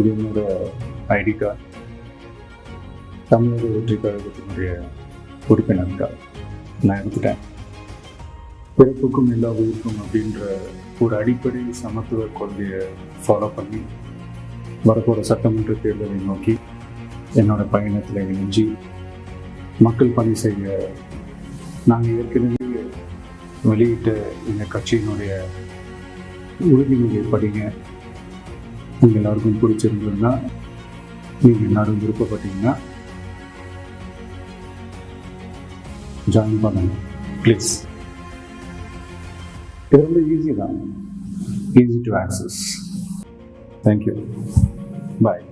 இது என்னோட ID card தமிழக வெற்றி கழகத்தினுடைய உறுப்பினர் கார்டு நான் எடுத்துட்டேன் பிறப்புக்கும் எல்லா உயிருக்கும் அப்படின்ற ஒரு அடிப்படை சமத்துவ கொள்கையை ஃபாலோ பண்ணி வரப்போகிற சட்டமன்ற தேர்தலை நோக்கி என்னோட பயணத்தில் இணைஞ்சி மக்கள் பணி செய்ய நாங்கள் ஏற்கனவே வெளியிட்ட எங்கள் கட்சியினுடைய உறுதிமொழியை படிங்க உங்கள் எல்லாருக்கும் பிடிச்சிருந்ததுன்னா நீங்கள் எல்லாரும் விருப்பப்பட்டீங்கன்னா ஜாயின் பண்ணுங்க. ப்ளீஸ் இது ரொம்ப ஈஸி தான். Easy to access thank you bye